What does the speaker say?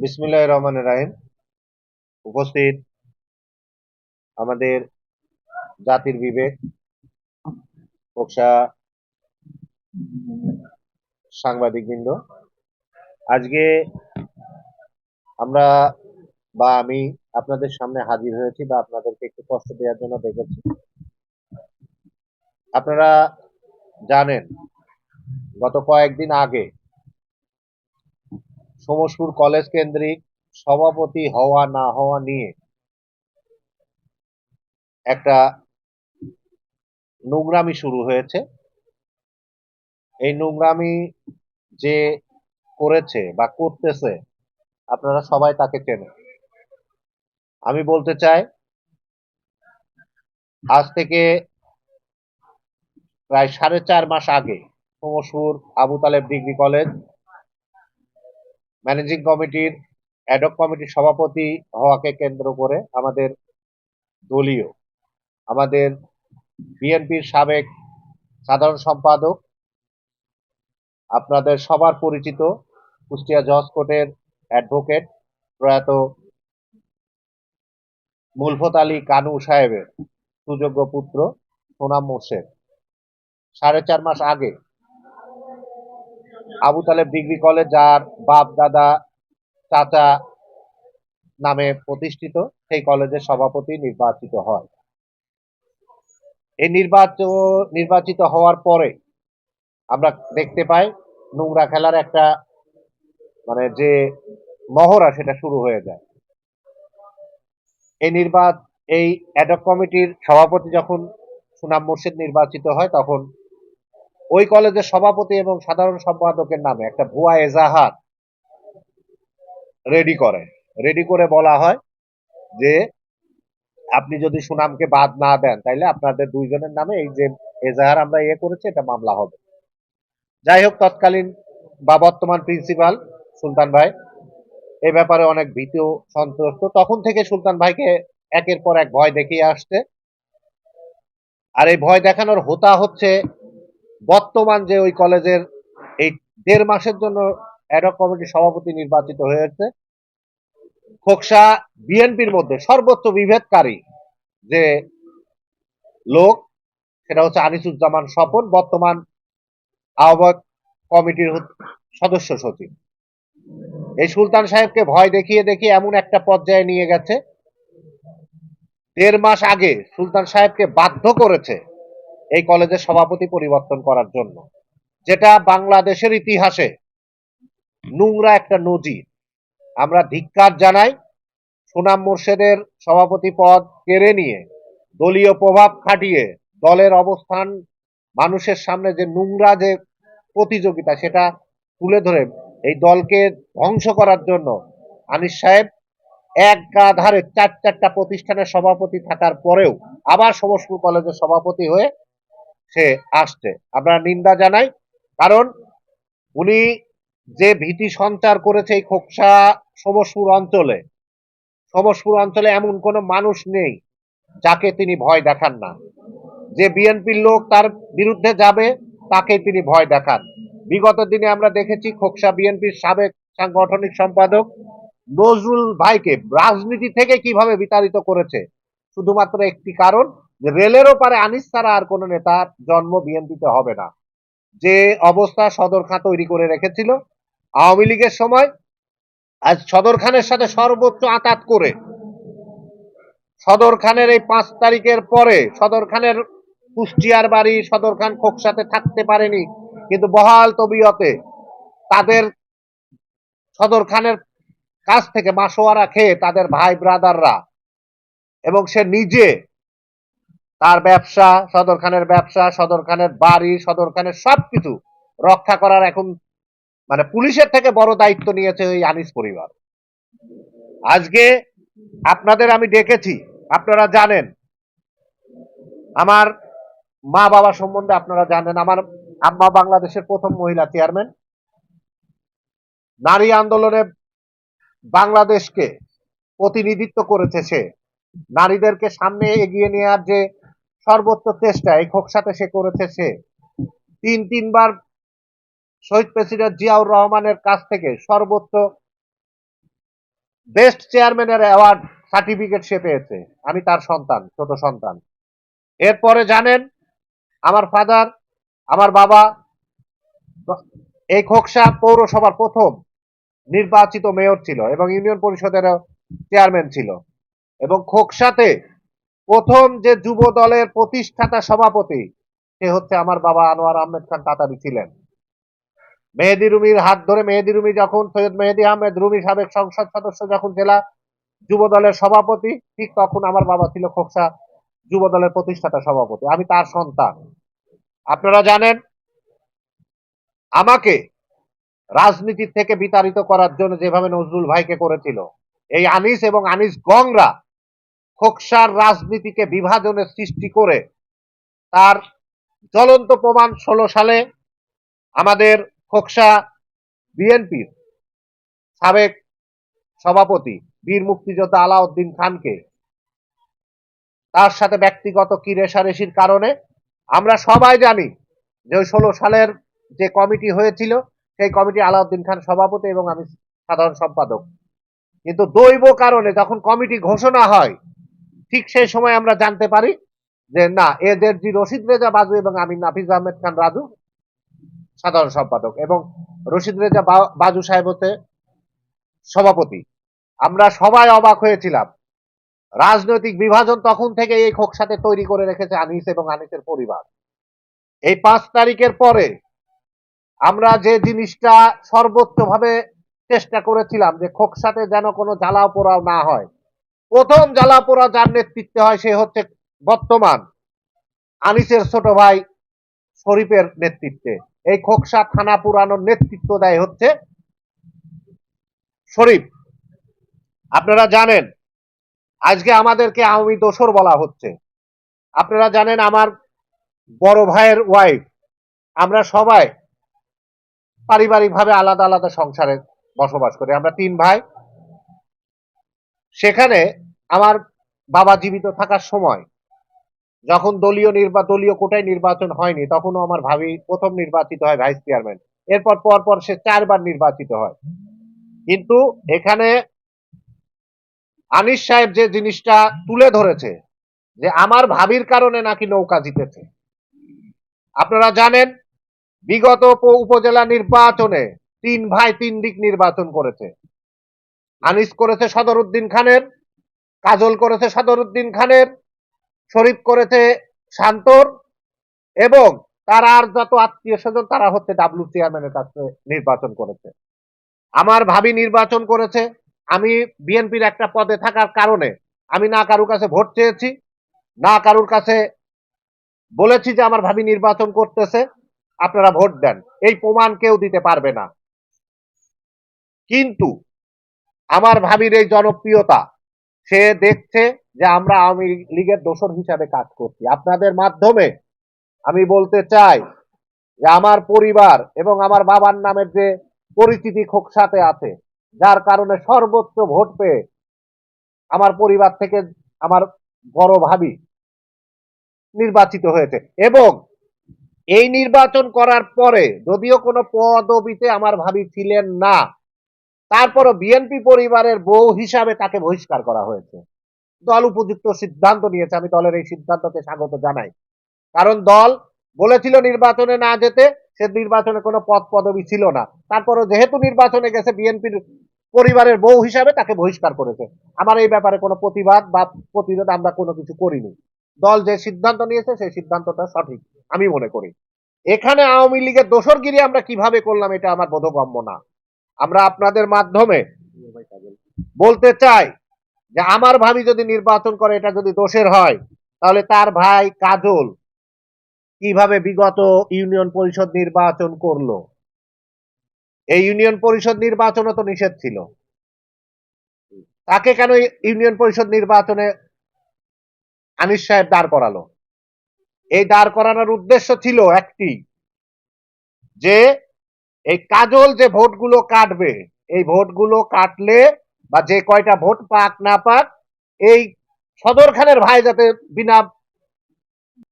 বিসমিল্লাহ রহমান রাহিম। উপস্থিত আমাদের জাতির বিবেক, পোকসা সাংবাদিকবৃন্দ। আজকে আমরা বা আমি আপনাদের সামনে হাজির হয়েছি বা আপনাদেরকে একটু কষ্ট দেওয়ার জন্য দেখেছি। আপনারা জানেন, গত কয়েকদিন আগে সোমসপুর কলেজ কেন্দ্রিক সভাপতি হওয়া না হওয়া নিয়ে একটা নোংরামি শুরু হয়েছে। এই নোংরামি যে করেছে বা করতেছে, আপনারা সবাই তাকে চেনেন। আমি বলতে চাই, আজ থেকে প্রায় সাড়ে চার মাস আগে Somospur Abu Taleb degree college managing কমিটির অ্যাডক কমিটির সভাপতি হওয়াকে কেন্দ্র করে আমাদের দলীয়, আমাদের বিএনপির সাবেক সাধারণ সম্পাদক, আপনাদের সবার পরিচিত কুষ্টিয়া জজ কোর্টের অ্যাডভোকেট প্রয়াত মুলফত আলী কানু সাহেবের সুযোগ্য পুত্র সোনাম মোর্শেদ। সাড়ে চার মাস আগে আবু তালেব ডিগ্রি কলেজ যার বাপ, দাদা, চাচা নামে প্রতিষ্ঠিত, সেই কলেজের সভাপতি নির্বাচিত হয়। এই নির্বাচন নির্বাচিত হওয়ার পরে আমরা দেখতে পাই নোংরা খেলার একটা মানে যে মহড়া সেটা শুরু হয়ে যায়। এই নির্বাচ, এই অ্যাডক কমিটির সভাপতি যখন সুনাম মুর্শিদ নির্বাচিত হয় তখন ওই কলেজের সভাপতি এবং সাধারণ সম্পাদকের নামে একটা ভুয়া এজাহার রেডি করে। রেডি করে বলা হয় যে, আপনি যদি সুনামকে বাদ না দেন, তাইলে আপনাদের দুইজনের নামে এই যে এজাহার আমরা ইয়ে করেছি, এটা মামলা হবে। যাই হোক, তৎকালীন বা বর্তমান প্রিন্সিপাল সুলতান ভাই, এ ব্যাপারে অনেক ভীত সন্ত্রস্ত তখন থেকে সুলতান ভাইকে একের পর এক ভয় দেখিয়ে আসছে। আর এই ভয় দেখানোর হোতা হচ্ছে বর্তমান যে ওই কলেজের এই দেড় মাসের জন্য অ্যাডক কমিটির সভাপতি নির্বাচিত হয়েছে, খোকসা বিএনপির মধ্যে সর্বোচ্চ বিভেদকারী যে লোক, সেটা হচ্ছে আনিসুজ্জামান স্বপন, বর্তমান আহ্বায়ক কমিটির সদস্য সচিব। এই সুলতান সাহেবকে ভয় দেখিয়ে দেখিয়ে এমন একটা পর্যায়ে নিয়ে গেছে, দেড় মাস আগে সুলতান সাহেবকে বাধ্য করেছে এই কলেজের সভাপতি পরিবর্তন করার জন্য। যেটা বাংলাদেশের ইতিহাসে নোংরা একটা নজির। আমরা ধিক্কার জানাই সুনাম মোর্শেদের সভাপতি পদ কেড়ে নিয়ে, দলীয় প্রভাব খাটিয়ে, দলের অবস্থান, মানুষের সামনে যে নোংরা যে প্রতিযোগিতা, সেটা তুলে ধরে এই দলকে ধ্বংস করার জন্য আনিস সাহেব এক ধারে চার চারটা প্রতিষ্ঠানের সভাপতি থাকার পরেও আবার সমস্ত কলেজের সভাপতি হয়ে সে আসছে। আমরা নিন্দা জানাই, কারণ উনি যে ভীতি সঞ্চার করেছে এই খোকসা সমসপুর অঞ্চলে সমসপুর অঞ্চলে এমন কোনো মানুষ নেই যাকে তিনি ভয় দেখান না। যে বিএনপির লোক তার বিরুদ্ধে যাবে তাকে তিনি ভয় দেখান। বিগত দিনে আমরা দেখেছি খোকসা বিএনপির সাবেক সাংগঠনিক সম্পাদক নজরুল ভাইকে রাজনীতি থেকে কীভাবে বিতাড়িত করেছে, শুধুমাত্র একটি কারণ যে রেলেরও পারে আনিস ছাড়া আর কোনো নেতার জন্ম বিএনপিতে হবে না। যে অবস্থা সদর খাঁ তৈরি করে রেখেছিল, আওয়ামী লীগের সময় আজ সদর খানের সাথে সর্বোচ্চ আতাত করে সদর খানের এই পাঁচ তারিখের পরে সদর খানের কুষ্টিয়ার বাড়ি, সদর খান খোকসাতে থাকতে পারেনি, কিন্তু বহাল তবিয়তে তাদের সদর খানের কাছ থেকে মাসোয়ারা খেয়ে তাদের ভাই ব্রাদাররা এবং সে নিজে তার ব্যবসা, সদর খানের ব্যবসা, সদর খানের বাড়ি, সদর খানের সবকিছু রক্ষা করার এখন মানে পুলিশের থেকে বড় দায়িত্ব নিয়েছে ওই আনিস পরিবার। আজকে আপনাদের আমি ডেকেছি, আপনারা জানেন। আমার মা বাবা সম্বন্ধে আপনারা জানেন, আমার আম্মা বাংলাদেশের প্রথম মহিলা চেয়ারম্যান। নারী আন্দোলনে বাংলাদেশকে প্রতিনিধিত্ব করেছে সে। নারীদেরকে সামনে এগিয়ে নেওয়ার যে সর্বোচ্চ চেষ্টা, এই খোকসাতে সে করেছে সে। তিন, তিনবার শহীদ প্রেসিডেন্ট জিয়াউর রহমানের কাছ থেকে সর্বোচ্চ বেস্ট চেয়ারম্যানের অ্যাওয়ার্ড সার্টিফিকেট সে পেয়েছে। আমি তার সন্তান, ছোট সন্তান। এরপরে জানেন, আমার ফাদার, আমার বাবা, এই খোকসা পৌরসভার প্রথম নির্বাচিত মেয়র ছিল এবং ইউনিয়ন পরিষদের চেয়ারম্যান ছিল। এবং খোকসাতে প্রথম যে যুব দলের প্রতিষ্ঠাতা সভাপতি, সে হচ্ছে আমার বাবা আনোয়ার আহমেদ খান তাতারি ছিলেন। মেহেদি রুমির হাত ধরে, মেহেদি রুমি যখন, সৈয়দ মেহেদি আহমেদ রুমি সাবেক সংসদ সদস্য যখন জেলা যুব দলের সভাপতি, ঠিক তখন আমার বাবা ছিল খোকসা যুব দলের প্রতিষ্ঠাতা সভাপতি, আমি তার সন্তান। আপনারা জানেন, আমাকে রাজনীতির থেকে বিতাড়িত করার জন্য যেভাবে নজরুল ভাইকে করেছিল, এই আনিস এবং আনিস গংরা খোকসার রাজনীতিকে বিভাজনের সৃষ্টি করে তার জ্বলন্ত প্রমাণ ষোলো সালে আমাদের খোকসা বিএনপির সাবেক সভাপতি, বীর মুক্তিযোদ্ধা আলাউদ্দিন খানকে। তার সাথে ব্যক্তিগত কি রেশারেশির কারণে আমরা সবাই জানি যে ওই ষোলো সালের যে কমিটি হয়েছিল, সেই কমিটি আলাউদ্দিন খান সভাপতি এবং আমি সাধারণ সম্পাদক। কিন্তু দৈব কারণে যখন কমিটি ঘোষণা হয় ঠিক সেই সময় আমরা জানতে পারি যে না এদের জি রশিদ রেজা বাজু এবং আমি নাফিজ আহমেদ খান রাজু সাধারণ সম্পাদক এবং রশিদ রেজা বাজু সাহেব হচ্ছে সভাপতি। আমরা সবাই অবাক হয়েছিলাম। রাজনৈতিক বিভাজন তখন থেকে এই খোকসাতে তৈরি করে রেখেছে আনিস এবং আনিসের পরিবার। এই পাঁচ তারিখের পরে আমরা যে জিনিসটা সর্বোচ্চভাবে চেষ্টা করেছিলাম যে খোকসাতে যেন কোনো জ্বালাও পোড়াও না হয় প্রথম জ্বালা পোড়া যার নেতৃত্বে হয় সে হচ্ছে বর্তমান আনিসের ছোট ভাই শরীফের নেতৃত্বে। এই খোকসা থানা পুরানোর নেতৃত্ব দেয় হচ্ছে শরীফ। আপনারা জানেন, আজকে আমাদেরকে আওয়ামী দোসর বলা হচ্ছে। আপনারা জানেন আমার বড় ভাইয়ের ওয়াইফ আমরা সবাই পারিবারিকভাবে আলাদা আলাদা সংসারে বসবাস করি। আমরা তিন ভাই সেখানে আমার বাবা জীবিত থাকার সময় যখন দলীয় নির্বা, দলীয় কোটায় নির্বাচন হয়নি, তখনও আমার ভাবি প্রথম নির্বাচিত হয় ভাইস চেয়ারম্যান। এরপর, পর পর সে চারবার নির্বাচিত হয়। কিন্তু এখানে আনিস সাহেব যে জিনিসটা তুলে ধরেছে, যে আমার ভাবির কারণে নাকি নৌকা জিতেছে। আপনারা জানেন, বিগত উপজেলা নির্বাচনে তিন ভাই তিন দিক নির্বাচন করেছে। আনিস করেছে সদরউদ্দিন খানের, কাজল করেছে সদরউদ্দিন খানের, শরীফ করেছে শান্তর এবং তার আর যত আত্মীয় স্বজন তারা হচ্ছে ডাব্লিউ চেয়ারম্যানের কাছে নির্বাচন করেছে। আমার ভাবি নির্বাচন করেছে, আমি বিএনপির একটা পদে থাকার কারণে আমি না কারুর কাছে ভোট চেয়েছি, না কারুর কাছে বলেছি যে আমার ভাবি নির্বাচন করতেছে, আপনারা ভোট দেন। এই প্রমাণ কেউ দিতে পারবে না। কিন্তু আমার ভাবির এই জনপ্রিয়তা, সে দেখছে যে আমরা আওয়ামী লীগের দোষর হিসাবে কাজ করছি। আপনাদের মাধ্যমে আমি বলতে চাই যে আমার পরিবার এবং আমার বাবার নামের যে পরিচিতি খোকসাতে আছে, যার কারণে সর্বোচ্চ ভোট পেয়ে আমার পরিবার থেকে আমার বড় ভাবি নির্বাচিত হয়েছে। এবং এই নির্বাচন করার পরে যদিও কোনো পদবিতে আমার ভাবি ছিলেন না তারপরও বিএনপি পরিবারের বউ হিসাবে তাকে বহিষ্কার করা হয়েছে। দল উপযুক্ত সিদ্ধান্ত নিয়েছে, আমি দলের এই সিদ্ধান্তকে স্বাগত জানাই। কারণ দল বলেছিল নির্বাচনে না যেতে, সে নির্বাচনে কোনো পদ পদবি ছিল না। তারপরও যেহেতু নির্বাচনে গেছে, বিএনপির পরিবারের বউ হিসাবে তাকে বহিষ্কার করেছে। আমার এই ব্যাপারে কোনো প্রতিবাদ বা প্রতিরোধ আমরা কোনো কিছু করিনি। দল যে সিদ্ধান্ত নিয়েছে, সেই সিদ্ধান্তটা সঠিক, আমি মনে করি। এখানে আওয়ামী লীগের দোসরগিরি আমরা কীভাবে করলাম, এটা আমার বোধগম্য না। আমরা আপনাদের মাধ্যমে বলতে চাই যে আমার ভাবি যদি নির্বাচন করে, এটা যদি দোষের হয়, তাহলে তার ভাই কাজল কীভাবে বিগত ইউনিয়ন পরিষদ নির্বাচন করল? এই ইউনিয়ন পরিষদ নির্বাচনও তো নিষেধ ছিল। তাকে কেন ইউনিয়ন পরিষদ নির্বাচনে আনিস সাহেব দাঁড় করালো? এই দাঁড় করানোর উদ্দেশ্য ছিল একটি, যে এই কাজল যে ভোটগুলো কাটবে, এই ভোটগুলো কাটলে বা যে কয়টা ভোট পাক না পাক, এই সদর খানের ভাই যাতে বিনা